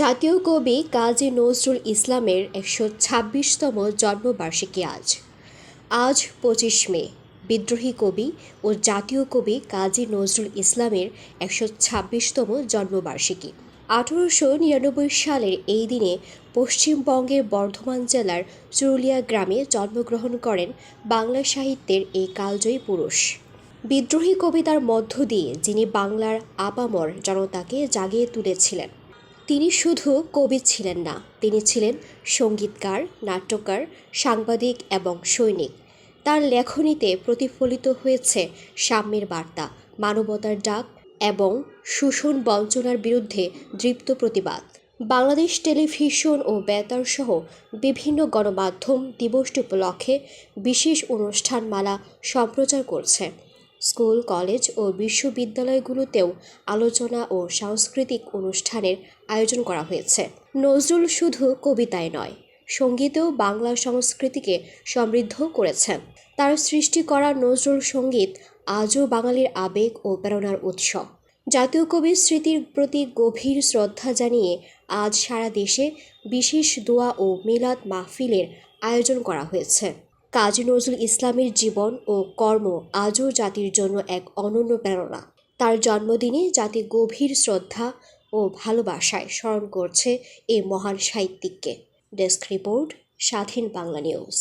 জাতীয় কবি কাজী নজরুল ইসলামের একশো ছাব্বিশতম জন্মবার্ষিকী আজ। আজ পঁচিশ মে, বিদ্রোহী কবি ও জাতীয় কবি কাজী নজরুল ইসলামের একশো ছাব্বিশতম জন্মবার্ষিকী। আঠারোশো নিরানব্বই সালের এই দিনে পশ্চিমবঙ্গের বর্ধমান জেলার চুরুলিয়া গ্রামে জন্মগ্রহণ করেন বাংলা সাহিত্যের এই কালজয়ী পুরুষ। বিদ্রোহী কবিতার মধ্য দিয়ে যিনি বাংলার আপামর জনতাকে জাগিয়ে তুলেছিলেন। তিনি শুধু কবি ছিলেন না, তিনি ছিলেন সঙ্গীতকার, নাট্যকার, সাংবাদিক এবং সৈনিক। তার লেখনীতে প্রতিফলিত হয়েছে সাম্যের বার্তা, মানবতার ডাক এবং শোষণ বঞ্চনার বিরুদ্ধে দৃপ্ত প্রতিবাদ। বাংলাদেশ টেলিভিশন ও বেতার সহ বিভিন্ন গণমাধ্যম দিবসটি উপলক্ষে বিশেষ অনুষ্ঠানমালা সম্প্রচার করছে। স্কুল, কলেজ ও বিশ্ববিদ্যালয়গুলোতেও আলোচনা ও সাংস্কৃতিক অনুষ্ঠানের আয়োজন করা হয়েছে। নজরুল শুধু কবিতায় নয়, সঙ্গীতেও বাংলা সংস্কৃতিকে সমৃদ্ধ করেছেন তার সৃষ্টি করা নজরুল সংগীত আজও বাঙালির আবেগ ও প্রেরণার উৎস। জাতীয় কবির স্মৃতির প্রতি গভীর শ্রদ্ধা জানিয়ে আজ সারা দেশে বিশেষ দোয়া ও মিলাদ মাহফিলের আয়োজন করা হয়েছে। কাজী নজরুল ইসলামের জীবন ও কর্ম আজও জাতির জন্য এক অনন্য প্রেরণা। তার জন্মদিনে জাতি গভীর শ্রদ্ধা ও ভালোবাসায় স্মরণ করছে এই মহান সাহিত্যিককে। ডেস্ক রিপোর্ট, স্বাধীন বাংলা নিউজ।